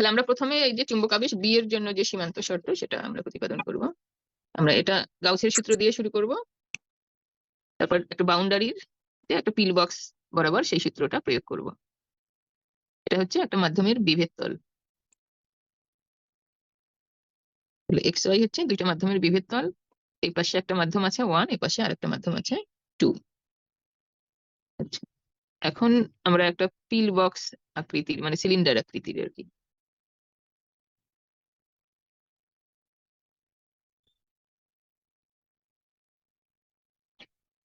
তাহলে আমরা প্রথমে এই যে চুম্বক আবেশ বি এর জন্য যে সীমান্ত শর্ত, সেটা আমরা প্রতিপাদন করব। আমরা এটা গাউসের সূত্র দিয়ে শুরু করব। তারপর একটা বাউন্ডারির একটা পিল বক্স বরাবর সেই সূত্রটা প্রয়োগ করব। এটা হচ্ছে একটা মাধ্যমের বিভেদ তল। এক্স ওয়াই হচ্ছে দুইটা মাধ্যমের বিভেদ তল। এই পাশে একটা মাধ্যম আছে ওয়ান এই পাশে আরেকটা মাধ্যম আছে টু আচ্ছা। এখন আমরা একটা পিল বক্স আকৃতির মানে সিলিন্ডার আকৃতির আর কি।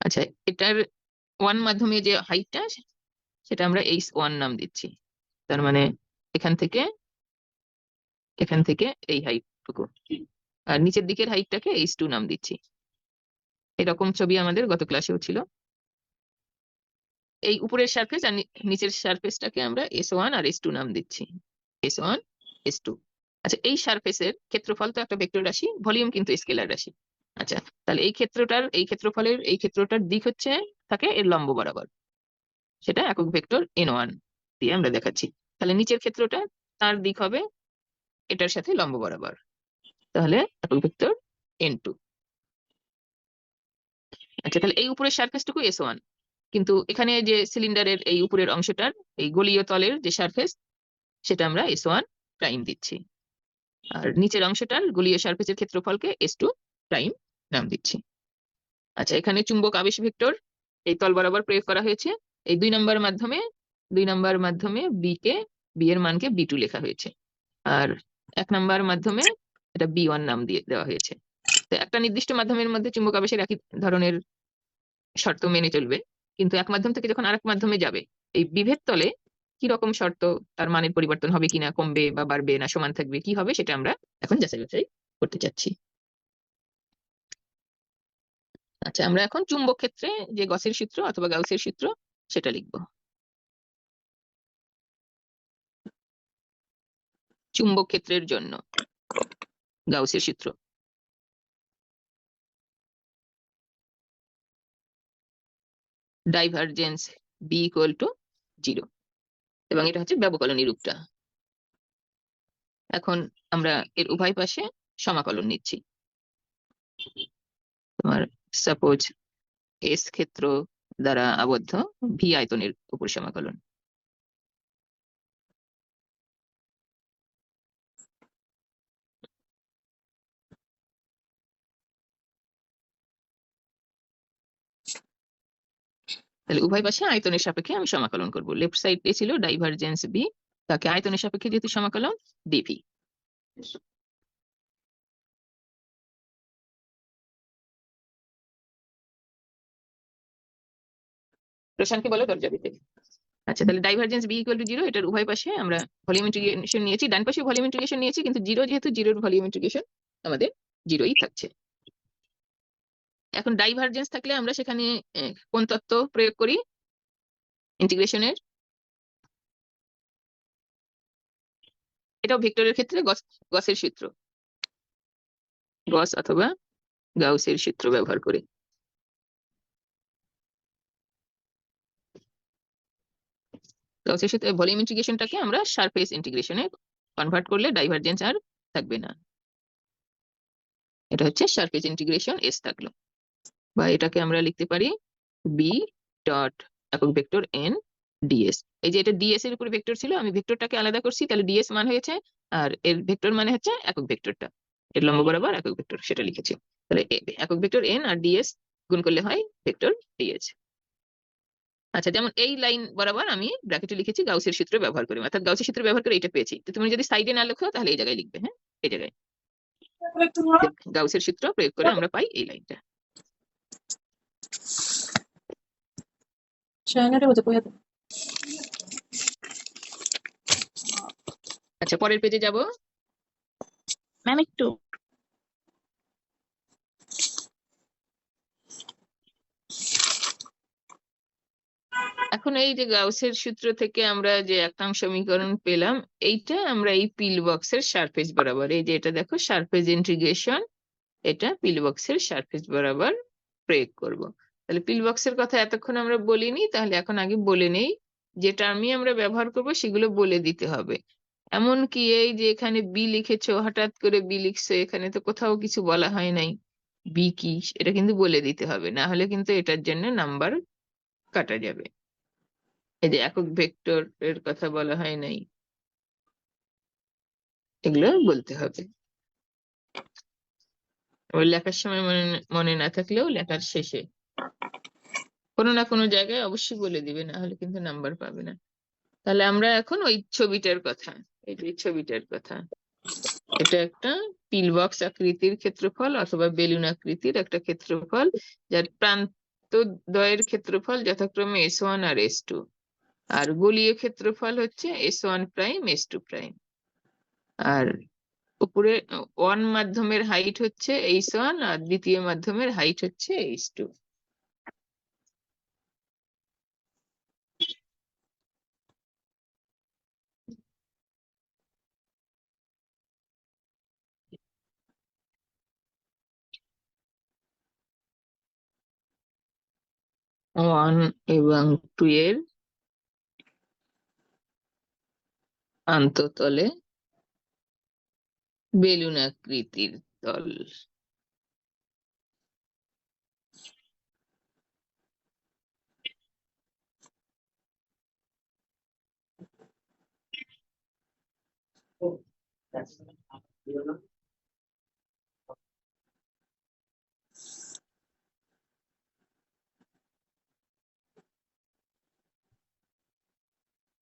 আচ্ছা এটার ওয়ান মাধ্যমে যে হাইটটা সেটা আমরা এইচ ওয়ান নাম দিচ্ছি। তার মানে এখান থেকে এখান থেকে এই হাইটটুকু আর নিচের দিকের হাইটটাকে এইচ টু নাম দিচ্ছি। এরকম ছবি আমাদের গত ক্লাসেও ছিল। এই উপরের সারফেস আর নিচের সারফেসটাকে আমরা এস ওয়ান আর এস টু নাম দিচ্ছি। এস ওয়ান এস টু আচ্ছা এই সারফেসের ক্ষেত্রফল তো একটা ভেক্টর রাশি ভলিউম কিন্তু স্কেলার রাশি। আচ্ছা তাহলে এই ক্ষেত্রটার, এই ক্ষেত্রফলের, এই ক্ষেত্রটার দিক হচ্ছে থাকে এর লম্ব বরাবর। সেটা একক ভেক্টর এন ওয়ান দিয়ে আমরা দেখাচ্ছি। তাহলে নিচের ক্ষেত্রটা তার দিক হবে এটার সাথে লম্ব বরাবর। তাহলে একক ভেক্টর এন টু আচ্ছা তাহলে এই উপরের সারফেসটুকু এস ওয়ান কিন্তু এখানে যে সিলিন্ডারের এই উপরের অংশটার, এই গলীয় তলের যে সারফেস, সেটা আমরা এস ওয়ান প্রাইম দিচ্ছি। আর নিচের অংশটার গলীয় সারফেসের ক্ষেত্রফলকে এস টু প্রাইম নাম দিচ্ছি। আচ্ছা এখানে চুম্বক আবেশ ভেক্টর, এই তল বরাবর প্রয়োগ করা হয়েছে। এই দুই নম্বর মাধ্যমে, দুই নম্বর মাধ্যমে বি কে বি এর মানকে বি টু লেখা হয়েছে। আর এক নম্বর মাধ্যমে এটা বি ওয়ান নাম দিয়ে দেওয়া হয়েছে। তো একটা নির্দিষ্ট মাধ্যমের মধ্যে চুম্বক আবেশের একই ধরনের শর্ত মেনে চলবে। কিন্তু এক মাধ্যম থেকে যখন আরেক মাধ্যমে যাবে, এই বিভেদ তলে কি রকম শর্ত, তার মানের পরিবর্তন হবে কিনা, কমবে বা বাড়বে না, সমান থাকবে, কি হবে, সেটা আমরা এখন যাচাই বাছাই করতে চাচ্ছি। আচ্ছা আমরা এখন চুম্বক ক্ষেত্রে যে গসের সূত্র অথবা গাউসের সূত্র, সেটা লিখব। চুম্বক ক্ষেত্রের জন্য গাউসের সূত্র। Divergence B equal to zero এবং এটা হচ্ছে ব্যবকলনী রূপটা। এখন আমরা এর উভয় পাশে সমাকলন নিচ্ছি। তোমার সাপোজ এস ক্ষেত্র দ্বারা আবদ্ধ ভি আয়তনের উপর সমাকলন। তাহলে উভয় পাশে আয়তনের সাপেক্ষে আমি সমাকলন করব। লেফট সাইডে ছিল ডাইভারজেন্স বি তাকে আয়তনের সাপেক্ষে যেহেতু সমাকলন ডিভি প্রশান্তকে বলো, দরজা দিতে। আচ্ছা তাহলে divergence B equal to zero এটার উভয় পাশে আমরা ভলিউম ইন্টিগ্রেশন নিয়েছি। ডান পাশে ভলিউম ইন্টিগ্রেশন নিয়েছি, কিন্তু জিরো যেহেতু জিরোর ভলিউম ইন্টিগ্রেশন আমাদের জিরোই থাকছে। এখন ডাইভারজেন্স থাকলে আমরা সেখানে কোন তত্ত্ব প্রয়োগ করি? ইন্টিগ্রেশনের এটাও ভেক্টরের ক্ষেত্রে গস, গসের সূত্র। গস অথবা গাউসের সূত্র ব্যবহার করে। গাউসের সূত্রে ভলিউম ইন্টিগ্রেশনটাকে আমরা সারফেস ইন্টিগ্রেশনে কনভার্ট করলে ডাইভারজেন্স আর থাকবে না। এটা হচ্ছে সারফেস ইন্টিগ্রেশন এস থাকল। বা এটাকে আমরা লিখতে পারি বি ডট একক ভেক্টর এন ডিএস এই যে এটা ডিএস এর উপরে ভেক্টর ছিল, আমি ভেক্টরটাকে আলাদা করছি, তাহলে ডিএস মান হয়েছে আর এর ভেক্টর মানে হচ্ছে একক ভেক্টরটা এর লম্ব বরাবর একক ভেক্টর সেটা লিখেছি। তাহলে একক ভেক্টর এন আর ডিএস গুণ করলে হয় ভেক্টর ডিএস আচ্ছা যেমন এই লাইন বরাবর আমি ব্র্যাকেটে লিখেছি গাউসের সূত্র ব্যবহার করি। অর্থাৎ গাউসের সূত্র ব্যবহার করে এটা পেয়েছি। তো তুমি যদি সাইডে না লেখো তাহলে এই জায়গায় লিখবে হ্যাঁ? এই জায়গায়। গাউসের সূত্র প্রয়োগ করে আমরা পাই এই লাইনটা। আচ্ছা পরের পেজে যাব। ম্যাম একটু। এখন এই যে গাউসের সূত্র থেকে আমরা যে একাংশ সমীকরণ পেলাম, এইটা আমরা এই পিল বক্সের সারফেস বরাবর, এই যে এটা দেখো সারফেস ইন্টিগ্রেশন এটা পিল বক্সের সারফেস বরাবর প্রয়োগ করব। তাহলে পিল বক্সের কথা এতক্ষণ আমরা বলিনি, তাহলে এখন আগে বলে নেই যে টার্মই আমরা ব্যবহার করব সেগুলো বলে দিতে হবে। এমনকি এই যে এখানে বি লিখেছো, হঠাৎ করে বি লিখছো, এখানে তো কোথাও কিছু বলা হয় নাই। বি কি? এটা কিন্তু বলে দিতে হবে, না হলে কিন্তু এটার জন্য নাম্বার কাটা যাবে। এই যে একক ভেক্টর এর কথা বলা হয় নাই। এগুলো বলতে হবে। লেখার সময় মনে মনে না থাকলেও লেখার শেষে কোনো না কোনো জায়গায় অবশ্যই বলে দিবে, না হলে কিন্তু নাম্বার পাবে না। তাহলে আমরা এখন ওই ছবিটার কথা, এই ছবিটার কথা। এটা একটা পিল বক্স আকৃতির ক্ষেত্রফল অথবা বেলুন আকৃতির একটা ক্ষেত্রফল, যার প্রান্ত দ্বয়ের ক্ষেত্রফল যথাক্রমে এস ওয়ান আর এস টু আর গোলীয় ক্ষেত্রফল হচ্ছে S one prime S two prime আর উপরে ওয়ান মাধ্যমের হাইট হচ্ছে এইচ ওয়ান আর দ্বিতীয় মাধ্যমের হাইট হচ্ছে এইচ টু ওয়ান এবং টু এর আন্ততলে বেলুন আকৃতির তল।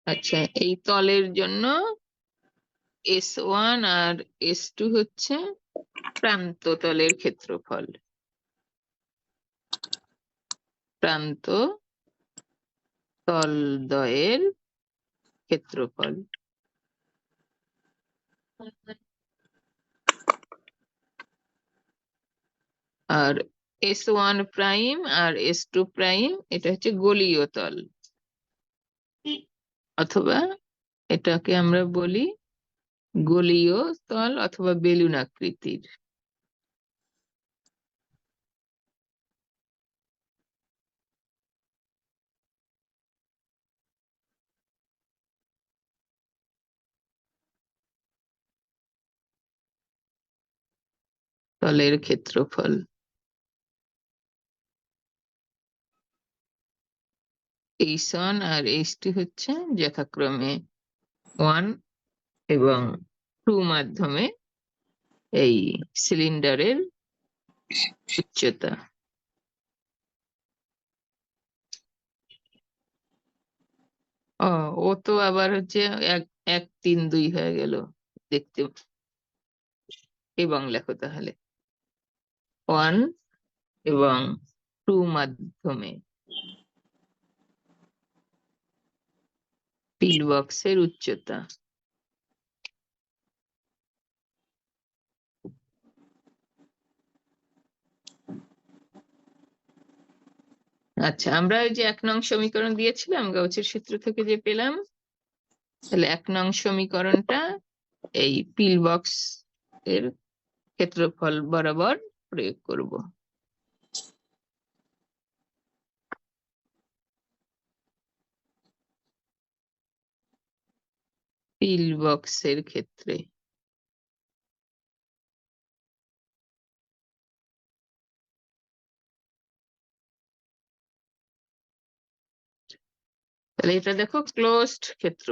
আচ্ছা এই তলের জন্য এস ওয়ান আর এস টু হচ্ছে প্রান্ত তলের ক্ষেত্রফল। প্রান্ত তলদ্বয়ের ক্ষেত্রফল। আর এস ওয়ান প্রাইম আর এস টু প্রাইম এটা হচ্ছে গোলীয় তল। অথবা এটাকে আমরা বলি গোলীয় তল অথবা বেলুন আকৃতির। তলের ক্ষেত্রফল। এইচ ওয়ান আর এইচ টু হচ্ছে যথাক্রমে ওয়ান এবং টু মাধ্যমে এই সিলিন্ডারের উচ্চতা। ও ও তো আবার হচ্ছে এক এক তিন দুই হয়ে গেল দেখতে। এবং লেখো তাহলে। ওয়ান এবং টু মাধ্যমে। পিল বক্সের উচ্চতা। আচ্ছা আমরা ওই যে এক নং সমীকরণ দিয়েছিলাম গাউচের সূত্র থেকে যে পেলাম, তাহলে এক নং সমীকরণটা এই পিল বক্স এর ক্ষেত্রফল বরাবর প্রয়োগ করব। পিল বক্সের ক্ষেত্রে? তাহলে এটা দেখো ক্লোজড ক্ষেত্র।